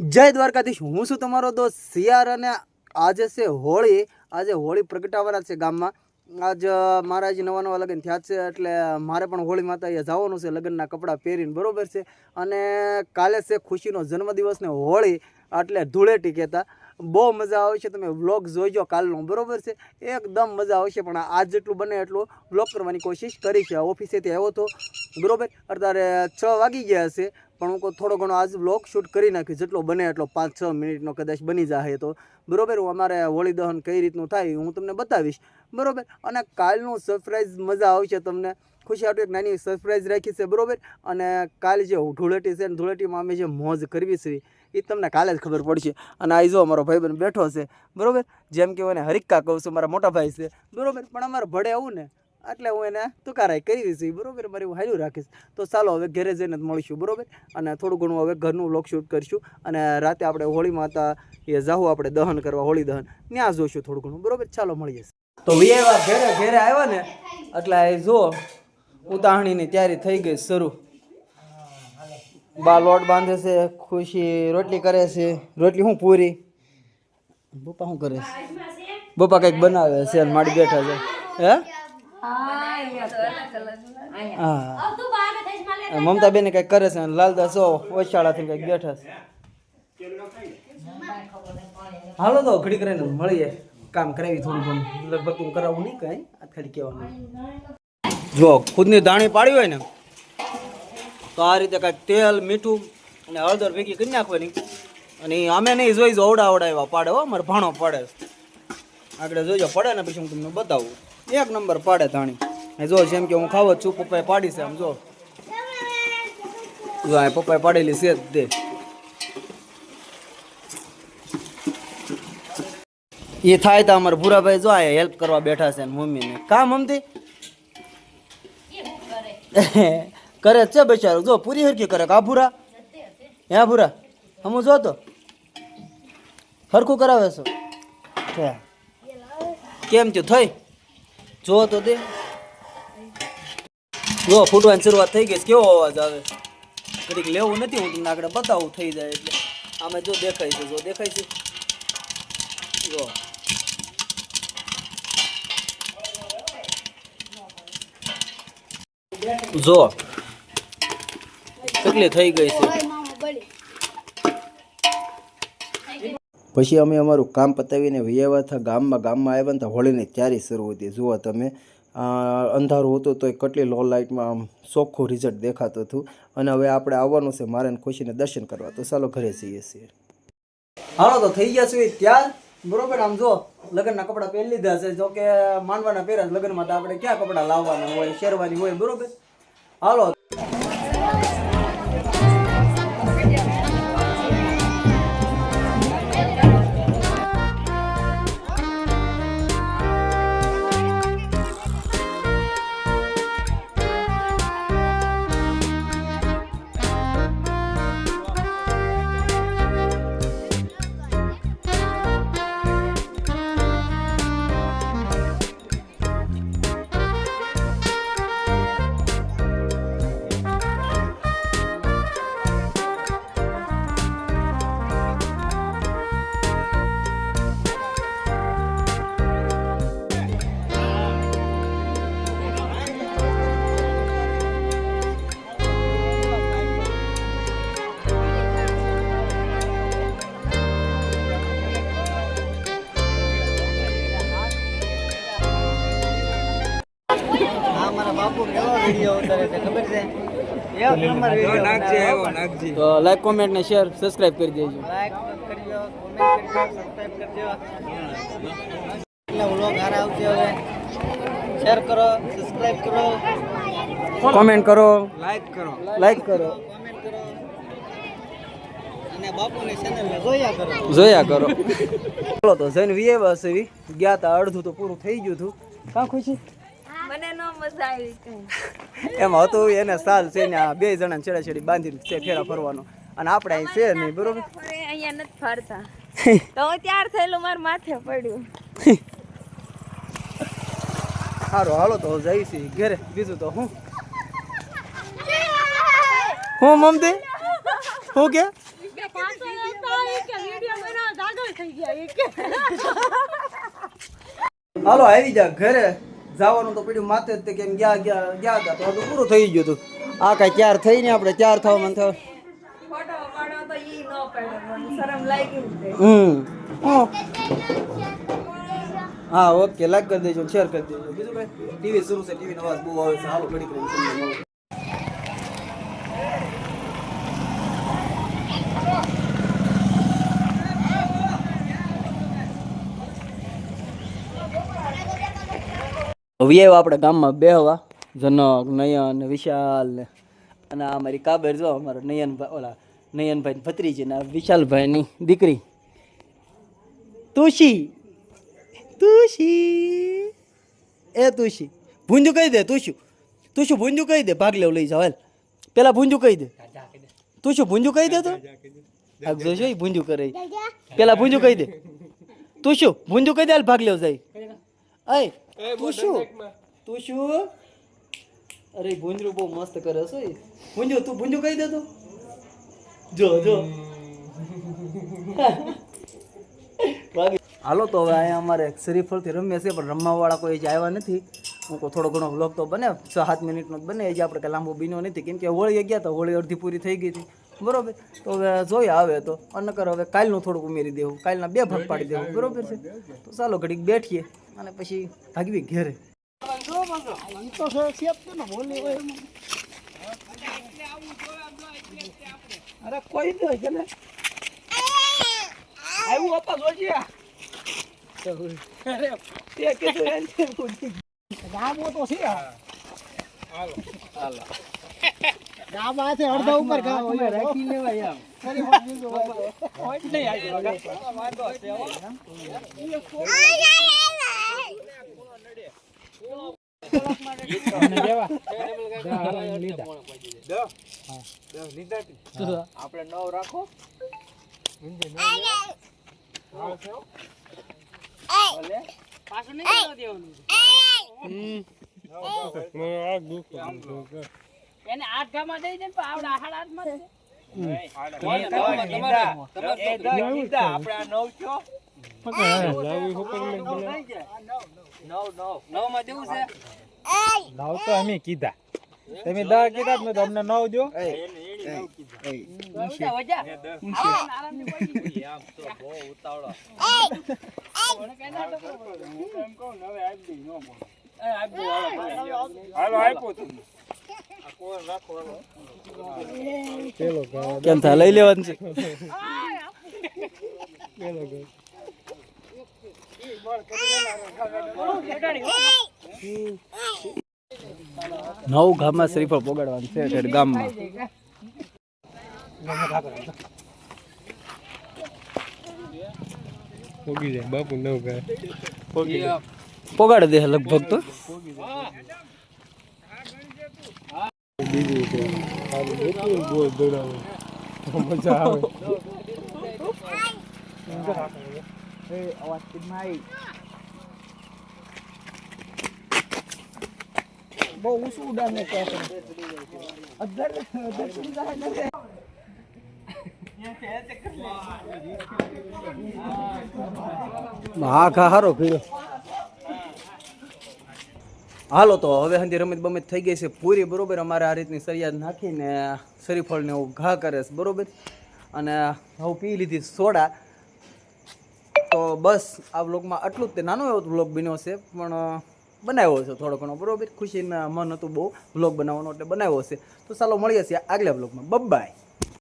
જય દ્વારકાધીશ. હું છું તમારો દોસ્ત સિયાર અને આજે છે હોળી. આજે હોળી પ્રગટાવવાના છે ગામમાં. આજ મારા જે નવા નવા લગ્ન થયા છે એટલે મારે પણ હોળી માતા અહીંયા જવાનું છે લગ્નના કપડાં પહેરીને. બરોબર છે? અને કાલે છે ખુશીનો જન્મદિવસ ને હોળી, એટલે ધૂળેટી કહેતા. બહુ મજા આવશે તમે વ્લોગ જોઈજો કાલનો, બરોબર છે? એકદમ મજા આવશે પણ આજ જેટલું બને એટલું વ્લોગ કરવાની કોશિશ કરી છે. ઓફિસેથી આવ્યો હતો બરોબર? અત્યારે છ વાગી ગયા હશે પણ હું થોડો ઘણો આજ વ્લોગ શૂટ કરી નાખ્યું જેટલો બને એટલો પાંચ છ મિનિટનો કદાચ બની જાય તો. બરોબર? હું અમારે હોળી દહન કઈ રીતનું થાય હું તમને બતાવીશ. બરાબર? અને કાલનું સરપ્રાઈઝ મજા આવશે તમને. ખુશી આટલું એક નાની સરપ્રાઈઝ રાખી છે. બરોબર? અને કાલ જે ધૂળેટી છે ધૂળેટીમાં અમે જે મોજ કરવી છે એ તમને કાલે જ ખબર પડશે. અને આ જો અમારો ભાઈબંધ બેઠો છે, બરોબર? જેમ કે હું એને હરિક્કા કહું છું, મારા મોટા ભાઈ છે, બરોબર? પણ અમારે ભડે આવું ને, એટલે હું એને તુકારાય કરી છે, બરોબર? મારે હું હાલ્યું રાખીશ તો ચાલો હવે ઘરે જઈને જ મળીશું, બરોબર? અને થોડું ઘણું હવે ઘરનું લોક શૂટ કરીશું. અને રાતે આપણે હોળી માતા એ જાઉં આપણે દહન કરવા, હોળી દહન. ત્યાં જોઈશું થોડું ઘણું, બરાબર? ચાલો મળીએ. તો વિયા ઘરે ઘરે આવ્યા ને, એટલે એ જો ઉતાહણીની તૈયારી થઈ ગઈ શરૂ. બા લોટ બાંધે છે, ખુશી, રોટલી કરે છે. રોટલી શું પૂરી? બપા શું કરે છે? બપા કંઈક બનાવે છે, અને માડી બેઠા છે. હે? હા. મમતા બેને કંઈક કરે છે, અને લાલદાસ ઓ ઓછાળાથી કંઈક બેઠા છે. હાલો તો ઘડી કરીને મળીએ. કામ કરાવી થોડું ઘણું. લગભગ તું કરાવવું નહીં કાંઈ, આ ખાલી કહેવાનું. જો, ખુદની દાણી પાડી હોય ને તો આ રીતે કાંઈક તેલ, મીઠું અને હળદર ભેગી કરી નાખવાની. અને અમે નહીં જોઈ જો એવા પાડે હો મારે ભાણો પાડે આગળ જોજો, પડે ને પછી હું તમને બતાવું. એક નંબર પાડે એ જો જેમ કે હું ખાવ છું, પપ્પાએ પાડી છે આમ જો. જો આ પપ્પાએ પાડેલી છે જ દે એ થાય તો અમારા ભૂરાભાઈ જો આ હેલ્પ કરવા બેઠા છે મમ્મીને. કામ મમતી કરે છે બચારો. જો પૂરી હરકી કરે કા ભૂરા? હે ભૂરા? હમું જો તો. હરખું કરાવે છે. કેમ થયું? થઈ. જો તો તે જો, ફૂટવાની શરૂઆત થઈ ગઈ કેવો અવાજ આવે? કદીક લેવું નથી હું તમને આગળ બતાવું થઈ જાય એટલે. આમે જો દેખાય છે, જો દેખાય છે. જો. જો. કેટલી થઈ ગઈ છે. પછી અમે અમારું કામ પતાવીને વૈયાવા હતા ગામમાં ગામમાં આવ્યા ને તો હોળીની તૈયારી શરૂ હતી. જુઓ તમે અંધારું હતું તો એ કેટલી લો લાઇટમાં આમ ચોખ્ખું રિઝલ્ટ દેખાતું હતું. અને હવે આપણે આવવાનું છે મારે ખુશીને દર્શન કરવા. તો ચાલો ઘરે જઈએ છીએ. હાલો તો થઈ ગયા છે ત્યાર બરોબર આમ જો લગ્નના કપડાં પહેરી લીધા છે. જો કે માંડવાના પહેર્યા. લગ્નમાં તો આપણે ક્યાં કપડાં લાવવાના હોય શેરવાની હોય બરોબર. હાલો. તો લાઈક કોમેન્ટ ને શેર સબસ્ક્રાઇબ કરી દેજો. લાઈક કરજો કોમેન્ટ કરજો સબસ્ક્રાઇબ કરજો. એટલે વ્લોગ હારા આવશે હવે. શેર કરો સબસ્ક્રાઇબ કરો. કોમેન્ટ કરો. લાઈક કરો. લાઈક કરો. કોમેન્ટ કરો. અને બાપુની ચેનલને જોયા કરો. જોયા તો જઈને વીએ વાસવી ગયા તા અડધું તો પૂરું થઈ ગયું હતું. કાં ખુશી? મને નો મજા આવી કઈ. એમાં હતું એને સાલ છે ને આ બે જણા છેડા છેડી બાંધીને છે ફેરા ફરવાનો. અને આપણે અહીં છે નહીં બરોબર? અહીંયા નથી ફરતા. તો ત્યાર થયેલું મારું માથે પડ્યું. સારું હાલો તો જઈશી ઘરે. બીજું તો હું? હું મમતી? હું કે? હાલો આવી જા ઘરે. જવાનું તો પડ્યું માથે જ તે કેમ ગયા ગયા ગયા હતા. તો બધું પૂરું થઈ ગયું હતું. આ કાંઈ ચાર થઈ ને આપણે? ચાર થવા મને ન ને તે. હમ. હા. ઓકે. લાઈક કરી દેજો શેર કરી દેજો. બીજું કઈ? ટીવી શરૂ છે. ટીવી અવાજ બહુ આવે છે. હાલો ઘડી કરી હવે આપણા ગામમાં ગામમાં બેહવા. જનક નયન વિશાલ ને અને આ મારી કાબર જો અમારા નયનભાઈ ઓલા નયનભાઈ ભત્રીજી ને વિશાલભાઈની દીકરી. તુષી તુષી એ તુષી ભૂંજુ કહી દે તુષુ તુષુ ભૂંજુ કહી દે ભાગ લેવ લઈ જાવ હાલ. પેલા ભૂંજુ કહી દે. તુષુ ભૂંજુ કહી દે તો? આ જોશો ભૂંજુ કરે. પેલા ભૂંજુ કહી દે. તુષુ ભૂંજુ કહી દે હાલ ભાગ લેવ જાય. અય તુષુ શું? અરે ભૂંજરું બહુ મસ્ત કરે છે. ઈ. તું ભૂંજુ કહી દે તો. જો જો. હાલો તો હવે અહીંયા અમારે શરીફળથી રમીએ છે પણ રમવાવાળા કોઈ જ આવ્યા નથી. હું થોડો ઘણો વ્લોગ તો બને છ સાત મિનિટનો જ બને હજી આપણે કંઈ લાંબો બીનો નથી. કેમ કે હોળી ગયા તો હોળી અડધી પૂરી થઈ ગઈ હતી. બરોબર? તો હવે જોઈએ આવે તો. અનકર હવે કાલનું થોડુંક ઉમેરી દેવું. કાલના બે ભાગ પાડી દેવું. બરોબર છે? તો ચાલો ઘડીક બેઠીએ અને પછી ભાગવી ઘેરે. અરે કોઈ નહીં છે ને. આવ્યું અરે તે કીધું એમ છે ગામો તો છે. હાલો. હાલો. ગામા છે અડધા ઉપર હોય. રાખી લેવાય એમ. હોય નહીં આવી વાંધો હશે હો. આપણે નવ રાખો. પાછું નહીં દેવાનું. એને આઠ ગામાં દઈ દે ને પણ આવડા હાડા આઠમાં જ દે. આપણે આ નવ તો અમે કીધા. તમે દસ કીધા મેં તો અમને નવ વજા. આરામ- કેમ થાય? લઈ લેવાનું છે. નવ ગામમાં શ્રીફળ પોગાડવાનું છે ગામમાં. પોગી જાય બાપુ નવ ગાય. પોગાડી દે લગભગ તો. બીજું છે એટલું ગોળ દોડાવે મજા આવે બહુ ઊંચું ઉડાને. હા ખા હારો કર્યો હાલો તો હવે હંધી રમત બમત થઈ ગઈ છે. પૂરી બરોબર અમારે આ રીતની સરિયાદ નાખીને શરીફળને એવું ઘા કરે છે, બરોબર? અને હું પી લીધી સોડા. તો બસ આ બ્લોગમાં આટલું જ. તે નાનો એવો બ્લોગ બન્યો છે, પણ બનાવ્યો છે થોડો ઘણો, બરોબર? ખુશીના મન હતું બહુ બ્લોગ બનાવવાનો એટલે બનાવ્યો છે. તો ચાલો મળીએ છીએ આગલા બ્લોગમાં બબાય